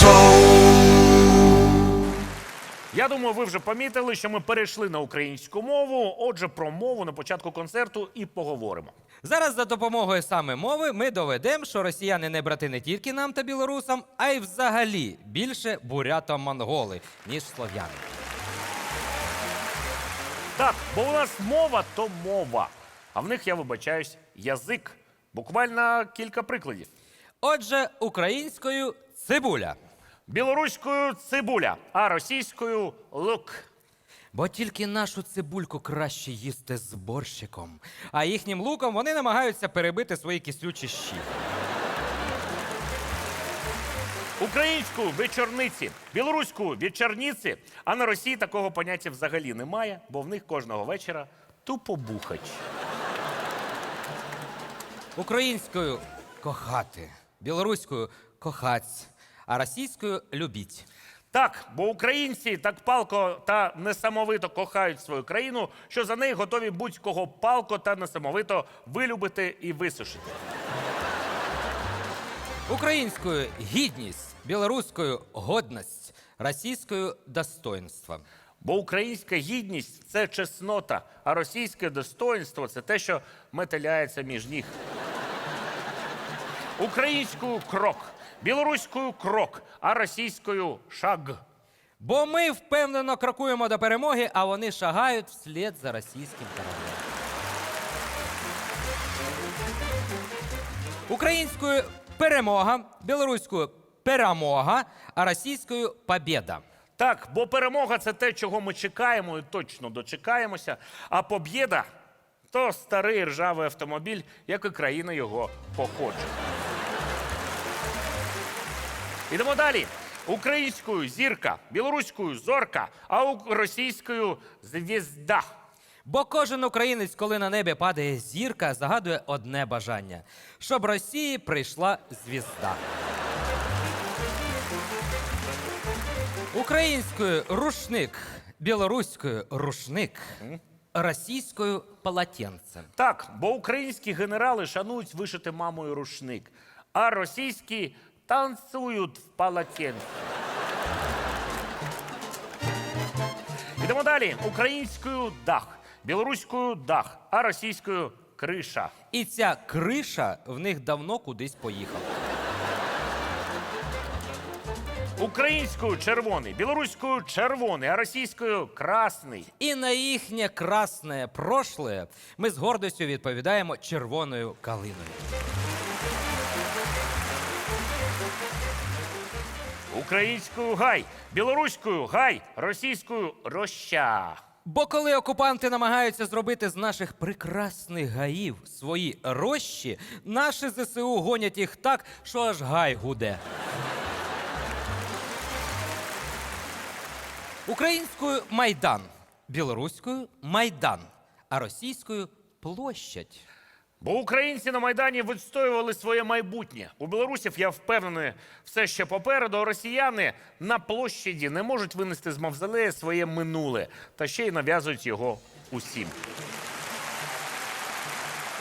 Шоу. Я думаю, ви вже помітили, що ми перейшли на українську мову. Отже, про мову на початку концерту і поговоримо. Зараз за допомогою саме мови ми доведемо, що росіяни не брати не тільки нам та білорусам, а й взагалі більше бурято-монголи, ніж слов'яни. Так, бо у нас мова то мова. А в них я вибачаюсь язик. Буквально кілька прикладів. Отже, українською цибуля. Білоруською цибуля, а російською лук. Бо тільки нашу цибульку краще їсти з борщиком, а їхнім луком вони намагаються перебити свої кислючі щі. Українською вечорниці, білоруською вечорниці, а на Росії такого поняття взагалі немає, бо в них кожного вечора тупо бухач. Українською кохати, білоруською кохаць, а російською любіть. Так, бо українці так палко та несамовито кохають свою країну, що за неї готові будь-кого палко та несамовито вилюбити і висушити. Українською гідність, білоруською годність, російською достоинство. Бо українська гідність це чеснота, а російське достоинство це те, що метеляється між ніг. Українською крок, білоруською крок, а російською шаг. Бо ми впевнено крокуємо до перемоги, а вони шагають вслід за російським кораблем. Українською перемога, білоруською перемога, а російською побєда. Так, бо перемога це те, чого ми чекаємо і точно дочекаємося. А побєда то старий ржавий автомобіль, як і країна його походження. Ідемо далі. Українською зірка, білоруською зорка, а російською звізда. Бо кожен українець, коли на небі падає зірка, загадує одне бажання: щоб Росії прийшла звізда. Українською рушник, білоруською рушник, російською полотенце. Так, бо українські генерали шанують вишити мамою рушник, а російські танцюють в полотенці. Йдемо далі. Українською дах, білоруською дах, а російською криша. І ця криша в них давно кудись поїхала. Українською червоний, білоруською червоний, а російською красний. І на їхнє красне прошле ми з гордістю відповідаємо червоною калиною. Українською гай, білоруською гай, російською роща. Бо коли окупанти намагаються зробити з наших прекрасних гаїв свої рощі, наші ЗСУ гонять їх так, що аж гай гуде. Українською майдан, білоруською майдан, а російською площадь. Бо українці на Майдані відстоювали своє майбутнє. У білорусів, я впевнений, все ще попереду. Росіяни на площаді не можуть винести з мавзолея своє минуле та ще й нав'язують його усім.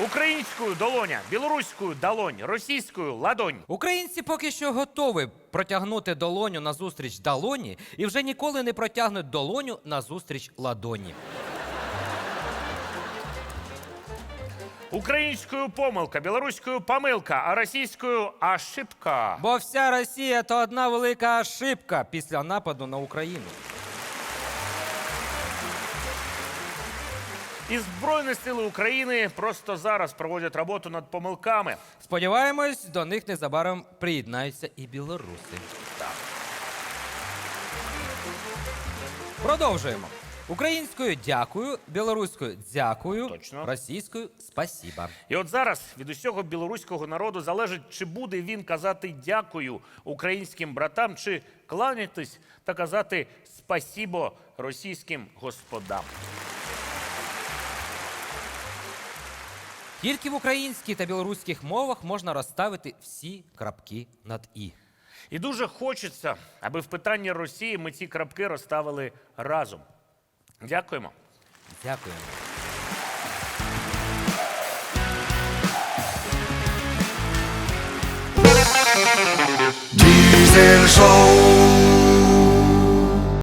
Українською долоня, білоруською долонь, російською ладонь. Українці поки що готові протягнути долоню назустріч долоні і вже ніколи не протягнуть долоню назустріч ладоні. Українською помилка, білоруською помилка, а російською ошибка. Бо вся Росія то одна велика ошибка після нападу на Україну. І Збройні сили України просто зараз проводять роботу над помилками. Сподіваємось, до них незабаром приєднаються і білоруси. Продовжуємо. Українською дякую, білоруською дякую, Точно. російською спасіба. І от зараз від усього білоруського народу залежить, чи буде він казати дякую українським братам, чи кланятись та казати спасібо російським господам. Тільки в українській та білоруських мовах можна розставити всі крапки над і. І дуже хочеться, аби в питанні Росії ми ці крапки розставили разом. Дякуємо. Дякуємо. Diesel Show.